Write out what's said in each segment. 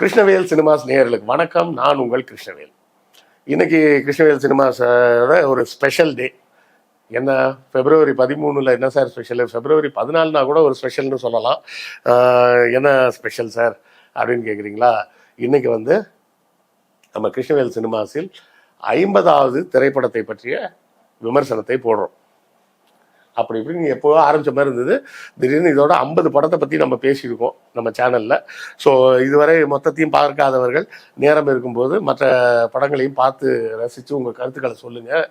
Krishnavel cinemas நேயர்களுக்கு வணக்கம். நான் உங்கள் கிருஷ்ணவேல். இன்னைக்கு கிருஷ்ணவேல் சினிமாஸ் ஒரு ஸ்பெஷல் டே என்ன பிப்ரவரி பதிமூணில் என்ன சார் ஸ்பெஷல் பிப்ரவரி பதினாலுனா கூட ஒரு ஸ்பெஷல்னு சொல்லலாம். என்ன ஸ்பெஷல் சார் அப்படின்னு கேட்குறீங்களா இன்னைக்கு வந்து நம்ம கிருஷ்ணவேல் சினிமாஸில் ஐம்பதாவது திரைப்படத்தை பற்றிய விமர்சனத்தை போடுறோம். அப்படி இப்படின்னு எப்போ ஆரம்பிச்ச மாதிரி இருந்தது. திடீர்னு இதோட ஐம்பது படத்தை பற்றி நம்ம பேசியிருக்கோம் நம்ம சேனலில் ஸோ இதுவரை மொத்தத்தையும் பார்க்காதவர்கள் நேரம் இருக்கும்போது மற்ற படங்களையும் பார்த்து ரசித்து உங்கள் கருத்துக்களை சொல்லுங்கள்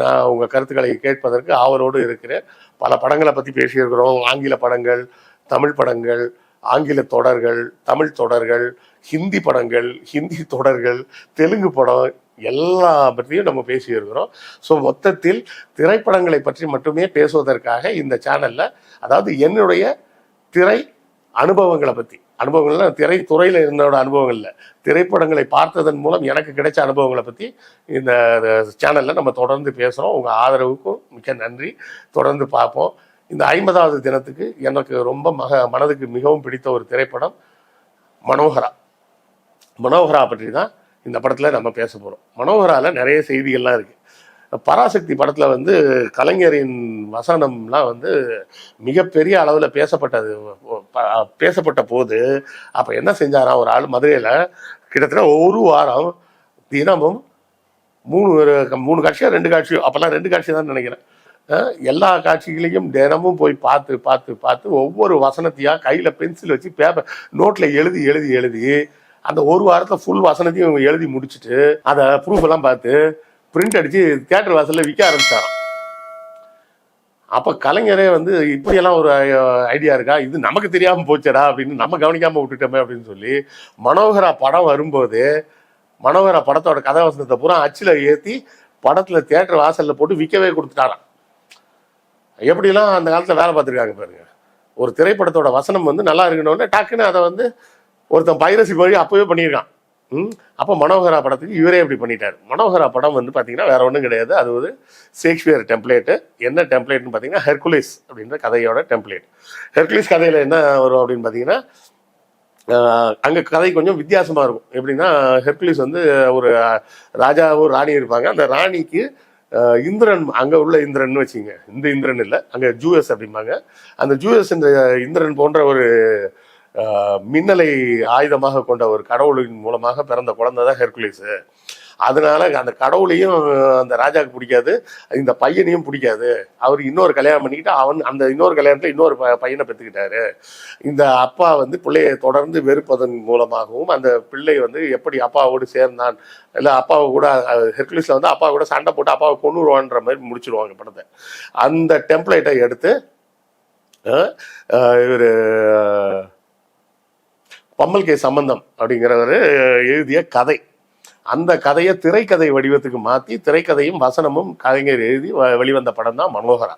நான் உங்கள் கருத்துக்களை கேட்பதற்கு ஆவலோடு இருக்கிறேன். பல படங்களை பற்றி பேசியிருக்கிறோம். ஆங்கில படங்கள் தமிழ் படங்கள் ஆங்கில தொடர்கள் தமிழ் தொடர்கள் ஹிந்தி படங்கள் ஹிந்தி தொடர்கள் தெலுங்கு படம் எல்லா பற்றியும் நம்ம பேசியிருக்கிறோம். ஸோ மொத்தத்தில் திரைப்படங்களை பற்றி மட்டுமே பேசுவதற்காக இந்த சேனலில் அதாவது என்னுடைய திரை அனுபவங்களை பற்றி அனுபவங்கள்லாம் திரைத்துறையில் என்னோட அனுபவங்கள் இல்லை. திரைப்படங்களை பார்த்ததன் மூலம் எனக்கு கிடைச்ச அனுபவங்களை பற்றி இந்த சேனலில் நம்ம தொடர்ந்து பேசுகிறோம் உங்கள் ஆதரவுக்கும் மிக்க நன்றி. தொடர்ந்து பார்ப்போம். இந்த ஐம்பதாவது தினத்துக்கு எனக்கு ரொம்ப மக மனதுக்கு மிகவும் பிடித்த ஒரு திரைப்படம் மனோகரா. மனோகரா பற்றி தான் இந்த படத்தில் நம்ம பேச போகிறோம் மனோகரால நிறைய செய்திகள்லாம் இருக்குது பராசக்தி படத்தில் வந்து கலைஞரின் வசனம்லாம் வந்து மிகப்பெரிய அளவில் பேசப்பட்டது. பேசப்பட்ட போது அப்போ என்ன செஞ்சாராம் ஒரு ஆள் மதுரையில் கிட்டத்தட்ட ஒரு வாரம் தினமும் மூணு ஒரு- மூணு காட்சியோ ரெண்டு காட்சியோ அப்போல்லாம் ரெண்டு காட்சி தான் நினைக்கிறேன். எல்லா காட்சிகளையும் தினமும் போய் பார்த்து பார்த்து பார்த்து ஒவ்வொரு வசனத்தையாக கையில் பென்சில் வச்சு பேப்பர் நோட்டில் எழுதி எழுதி எழுதி அந்த ஒரு வாரத்தில் ஃபுல் வசனத்தையும் எழுதி முடிச்சுட்டு அதை ப்ரூஃப் எல்லாம் பார்த்து பிரிண்ட் அடிச்சு தியேட்டர் வாசல்ல விற்க ஆரம்பித்தாராம் அப்ப கலைஞரே வந்து இப்படியெல்லாம் ஒரு ஐடியா இருக்கா? இது நமக்கு தெரியாம போச்சடா அப்படின்னு நம்ம கவனிக்காம விட்டுட்டோமே அப்படின்னு சொல்லி மனோகரா படம் வரும்போது மனோகரா படத்தோட கதாவசனத்தை பூரா அச்சில் ஏத்தி படத்துல தியேட்டர் வாசல்ல போட்டு விற்கவே கொடுத்துட்டாராம். எப்படிலாம் அந்த காலத்துல வேலை பார்த்துருக்காங்க பாருங்க. ஒரு திரைப்படத்தோட வசனம் வந்து நல்லா இருக்கணும்னு டக்குன்னு அதை வந்து ஒருத்தன் பைரசி வழி அப்பவே பண்ணியிருக்கான். ம்? அப்போ மனோகரா படத்துக்கு இவரே இப்படி பண்ணிட்டார். மனோகரா படம் வந்து பார்த்தீங்கன்னா வேற ஒன்றும் கிடையாது. அது ஒரு ஷேக்ஸ்பியர் டெம்ப்ளேட்டு. என்ன டெம்ப்ளேட்னு பார்த்தீங்கன்னா ஹெர்குலிஸ் அப்படின்ற கதையோட டெம்ப்ளேட். ஹெர்குலிஸ் கதையில் என்ன வரும் அப்படின்னு பார்த்தீங்கன்னா அங்கே அங்க கதை கொஞ்சம் வித்தியாசமா இருக்கும். எப்படின்னா ஹெர்குலிஸ் வந்து ஒரு ராஜாவும் ராணி இருப்பாங்க. அந்த ராணிக்கு இந்திரன் அங்க உள்ள இந்திரன் வச்சுங்க இந்த இந்திரன் இல்லை. அங்க ஜூஎஸ் அப்படிம்பாங்க. அந்த ஜூஎஸ் இந்த இந்திரன் போன்ற ஒரு மின்னலை ஆயுதமாக கொண்ட ஒரு கடவுளின் மூலமாக பிறந்த குழந்தை தான் ஹெர்குலிஸு. அதனால அந்த கடவுளையும் அந்த ராஜாவுக்கு பிடிக்காது இந்த பையனையும் பிடிக்காது. அவர் இன்னொரு கல்யாணம் பண்ணிக்கிட்டு அவன் அந்த இன்னொரு கல்யாணத்தில் இன்னொரு ப- பையனை பெற்றுக்கிட்டாரு இந்த அப்பா வந்து பிள்ளையை தொடர்ந்து வெறுப்பதன் மூலமாகவும் அந்த பிள்ளை வந்து எப்படி அப்பாவோடு சேர்ந்தான் இல்லை அப்பாவை கூட ஹெர்குலிஸில் வந்து அப்பா கூட சண்டை போட்டு அப்பாவை கொண்டுருவான்ற மாதிரி முடிச்சிருவாங்க படத்தை. அந்த டெம்ப்ளேட்டை எடுத்து இவர் பம்மல் கே சம்பந்தம் அப்படிங்கிறவர் எழுதிய கதை. அந்த கதையை திரைக்கதை வடிவத்துக்கு மாற்றி திரைக்கதையும் வசனமும் கலைஞர் எழுதி வ- வெளிவந்த படம் தான் மனோகரா.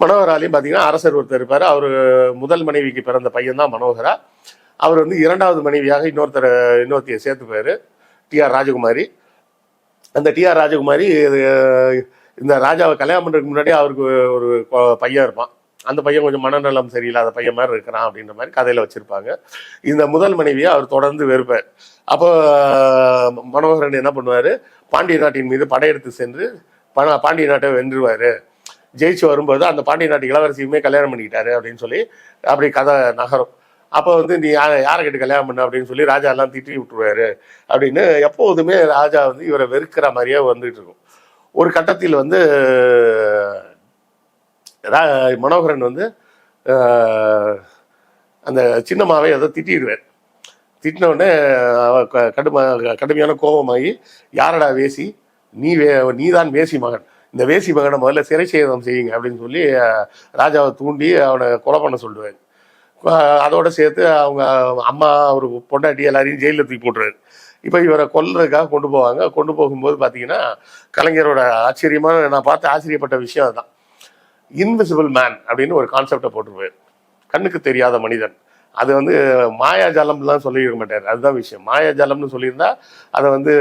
மனோகராலையும் பார்த்தீங்கன்னா அரசர் ஒருத்தர் இருப்பார். அவர் முதல் மனைவிக்கு பிறந்த பையன் தான் மனோகரா. அவர் வந்து இரண்டாவது மனைவியாக இன்னொருத்தர் இன்னொருத்தையை சேர்த்துப்பார். டி ஆர் ராஜகுமாரி. அந்த டி ஆர் ராஜகுமாரி இந்த ராஜாவை கல்யாணம் பண்ணுறதுக்கு முன்னாடி அவருக்கு ஒரு பையன் இருப்பான். அந்த பையன் கொஞ்சம் மனநலம் சரியில்லாத பையன் மாதிரி இருக்கிறான் அப்படின்ற மாதிரி கதையில வச்சிருப்பாங்க. இந்த முதல் மனைவியை அவர் தொடர்ந்து வெறுப்பார். அப்போ மனோகரன் என்ன பண்ணுவாரு? பாண்டிய நாட்டின் மீது படையெடுத்து சென்று பண பாண்டிய நாட்டை வென்றுவார். ஜெயிச்சு வரும்போது அந்த பாண்டிய நாட்டு இளவரசியுமே கல்யாணம் பண்ணிக்கிட்டாரு அப்படின்னு சொல்லி அப்படி கதை நகரும். அப்போ வந்து நீ யா- யாரை கல்யாணம் பண்ண? அப்படின்னு சொல்லி ராஜா எல்லாம் திட்டி விட்டுருவாரு அப்படின்னு எப்போதுமே ராஜா வந்து இவரை வெறுக்கிற மாதிரியே வந்துட்டு இருக்கும். ஒரு கட்டத்தில் வந்து மனோகரன் வந்து அந்த சின்னம்மாவை ஏதோ திட்டிடுவேன். திட்டினவுடனே கடும கடுமையான கோபமாகி யாரடா வேசி? நீ வே நீ தான் வேசி மகன். இந்த வேசி மகனை முதல்ல சிறை சேதம் செய்யுங்க அப்படின்னு சொல்லி ராஜாவை தூண்டி அவனை கொலை பண்ண சொல்லுவேன். அதோடு அதோட சேர்த்து அவங்க அம்மா ஒரு பொண்டாட்டி எல்லாரையும் ஜெயிலில் தூக்கி போட்டுருவாரு இப்போ இவரை கொல்றதுக்காக கொண்டு போவாங்க. கொண்டு போகும்போது பார்த்தீங்கன்னா கலைஞரோட ஆச்சரியமான நான் பார்த்து ஆச்சரியப்பட்ட விஷயம் அதுதான். இன்விசிபிள் மேன் அப்படின்னு ஒரு கான்செப்டை போட்டுருவார் கண்ணுக்கு தெரியாத மனிதன். அது வந்து மாயாஜாலம்லாம் சொல்லியிருக்க மாட்டார். அதுதான் விஷயம். மாயாஜாலம்னு சொல்லியிருந்தா அதை வந்து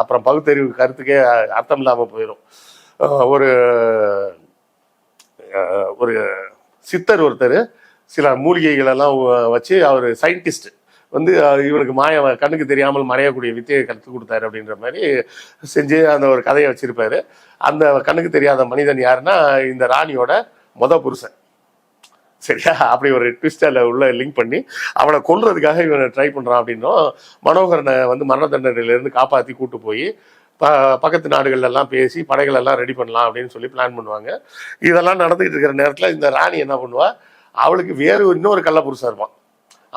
அப்புறம் பகுத்தறிவு கருத்துக்கே அர்த்தம் இல்லாமல் போயிடும் ஒரு ஒரு சித்தர் ஒருத்தர் சில மூலிகைகளெல்லாம் வச்சு அவர் சயின்டிஸ்ட் வந்து இவனுக்கு மாய கண்ணுக்கு தெரியாமல் மறையக்கூடிய வித்தையை கற்றுக் கொடுத்தாரு அப்படின்ற மாதிரி செஞ்சு அந்த ஒரு கதையை வச்சிருப்பாரு. அந்த கண்ணுக்கு தெரியாத மனிதன் யாருன்னா இந்த ராணியோட மொத புருஷன். சரியா? அப்படி ஒரு ட்விஸ்டில் உள்ள லிங்க் பண்ணி அவனை கொல்றதுக்காக இவனை ட்ரை பண்ணுறான் அப்படின்னும் மனோகரனை வந்து மரண தண்டனையிலேருந்து காப்பாற்றி கூட்டு போய் ப பக்கத்து நாடுகள்லாம் பேசி படைகள் எல்லாம் ரெடி பண்ணலாம் அப்படின்னு சொல்லி பிளான் பண்ணுவாங்க. இதெல்லாம் நடந்துகிட்டு இருக்கிற நேரத்தில் இந்த ராணி என்ன பண்ணுவா? அவளுக்கு வேறு இன்னொரு கள்ள புருஷன் இருப்பான்.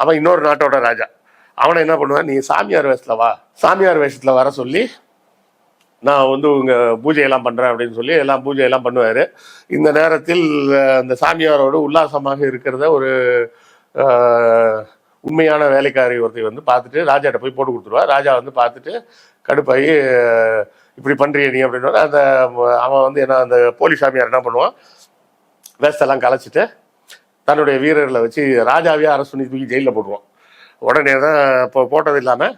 அவன் இன்னொரு நாட்டோட ராஜா. அவனை என்ன பண்ணுவான்? நீ சாமியார் வேஷத்தில் வா. சாமியார் வேஷத்தில் வர சொல்லி நான் வந்து உங்கள் பூஜையெல்லாம் பண்ணுறேன் அப்படின்னு சொல்லி எல்லாம் பூஜையெல்லாம் பண்ணுவார். இந்த நேரத்தில் அந்த சாமியாரோடு உல்லாசமாக இருக்கிறத ஒரு உண்மையான வேலைக்காரி ஒருத்தி வந்து பார்த்துட்டு ராஜாட்ட போய் போட்டு கொடுத்துருவா. ராஜா வந்து பார்த்துட்டு கடுப்பாகி இப்படி பண்ணுறிய நீ அப்படின்னு அந்த அவன் வந்து என்ன அந்த போலி சாமியார் என்ன பண்ணுவான்? வேஸ்தெல்லாம் கலைச்சிட்டு தன்னுடைய வீரர்களை வச்சு ராஜாவே அரசு தூக்கி ஜெயிலில் போட்டுருவான். உடனே தான் இப்போ போட்டது இல்லாமல்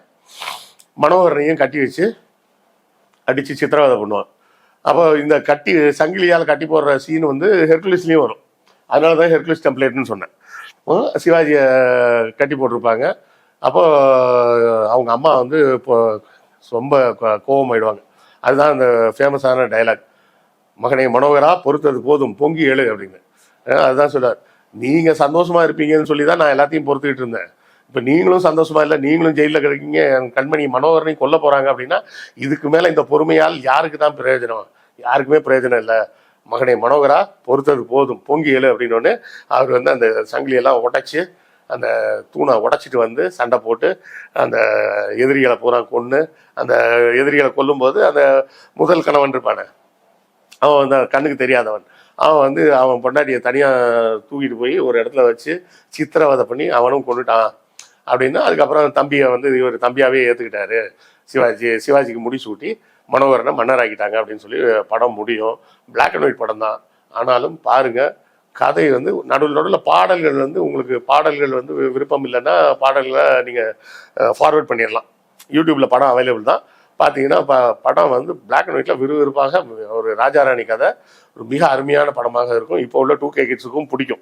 மனோகரனையும் கட்டி வச்சு அடித்து சித்திரவதை பண்ணுவான். அப்போ இந்த கட்டி சங்கிலியால் கட்டி போடுற சீன் வந்து ஹெர்குலிஸ்லேயும் வரும். அதனால தான் ஹெர்குலிஸ் டெம்ப்ளேட்னு சொன்னேன். சிவாஜியை கட்டி போட்டிருப்பாங்க. அப்போ அவங்க அம்மா வந்து இப்போ ரொம்ப கோபம் கோவமாயிடுவாங்க. அதுதான் அந்த ஃபேமஸான டயலாக் மகனை மனோகரா பொறுத்தது போதும் பொங்கி எழு அப்படின்னு. அதுதான் சொல்றார். நீங்க சந்தோஷமா இருப்பீங்கன்னு சொல்லி தான் நான் எல்லாத்தையும் பொறுத்துக்கிட்டு இருந்தேன். இப்ப நீங்களும் சந்தோஷமா இல்லை நீங்களும் ஜெயிலில் கிடைக்கீங்க கண்மணி மனோகரனையும் கொல்ல போறாங்க அப்படின்னா இதுக்கு மேல இந்த பொறுமையால் யாருக்கு தான் பிரயோஜனம்? யாருக்குமே பிரயோஜனம் இல்லை. மகனை மனோகரா பொறுத்தது போதும் பொங்கி எழு அப்படின்னு அவர் வந்து அந்த சங்கிலியெல்லாம் உடைச்சு அந்த தூணை உடைச்சிட்டு வந்து சண்டை போட்டு அந்த எதிரிகளை பூரா கொன்று அந்த எதிரிகளை கொல்லும்போது அந்த முதல் கணவன் இருப்பானே அவன் வந்து கண்ணுக்கு தெரியாதவன். அவன் வந்து அவன் பொண்டாட்டியை தனியாக தூக்கிட்டு போய் ஒரு இடத்துல வச்சு சித்திரவதை பண்ணி அவனும் கொண்டுட்டான். அப்படின்னா அதுக்கப்புறம் தம்பியை வந்து இவர் தம்பியாகவே ஏற்றுக்கிட்டாரு சிவாஜி சிவாஜிக்கு முடி சூட்டி மனோகரனை மன்னராக்கிட்டாங்க அப்படின்னு சொல்லி படம் முடியும். பிளாக் அண்ட் ஒயிட் படம் தான். ஆனாலும் பாருங்க கதை வந்து நடுவில் நடுவில் பாடல்கள் வந்து உங்களுக்கு பாடல்கள் வந்து வி- விருப்பம் இல்லைன்னா பாடல்களை நீங்கள் ஃபார்வர்ட் பண்ணிடலாம். யூடியூப்பில் படம் அவைலபிள் தான். பார்த்தீங்கன்னா ப படம் வந்து பிளாக் அண்ட் ஒயிட்டில் விறுவிறுப்பாக ஒரு ராஜாராணி கதை ஒரு மிக அருமையான படமாக இருக்கும். இப்போ உள்ள டூ கே கிட்ஸுக்கும் பிடிக்கும்.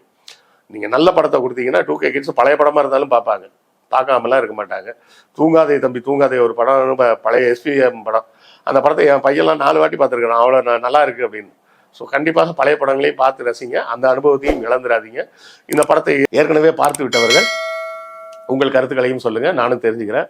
நீங்கள் நல்ல படத்தை கொடுத்தீங்கன்னா டூ கே கிட்ஸ் பழைய படமாக இருந்தாலும் பார்ப்பாங்க. பார்க்காமலாம் இருக்க மாட்டாங்க. தூங்காதே தம்பி தூங்காதே ஒரு படம் ப- பழைய எஸ்பிஎம் படம். அந்த படத்தை என் பையன்லாம் நாலு வாட்டி பார்த்துருக்கான் அவ்வளோ நான் நல்லா இருக்குது அப்படின்னு. ஸோ கண்டிப்பாக பழைய படங்களையும் பார்த்து ரசிங்க. அந்த அனுபவத்தையும் இழந்துடாதீங்க. இந்த படத்தை ஏற்கனவே பார்த்து விட்டவர்கள் உங்கள் கருத்துக்களையும் சொல்லுங்கள் நானும் தெரிஞ்சுக்கிறேன்.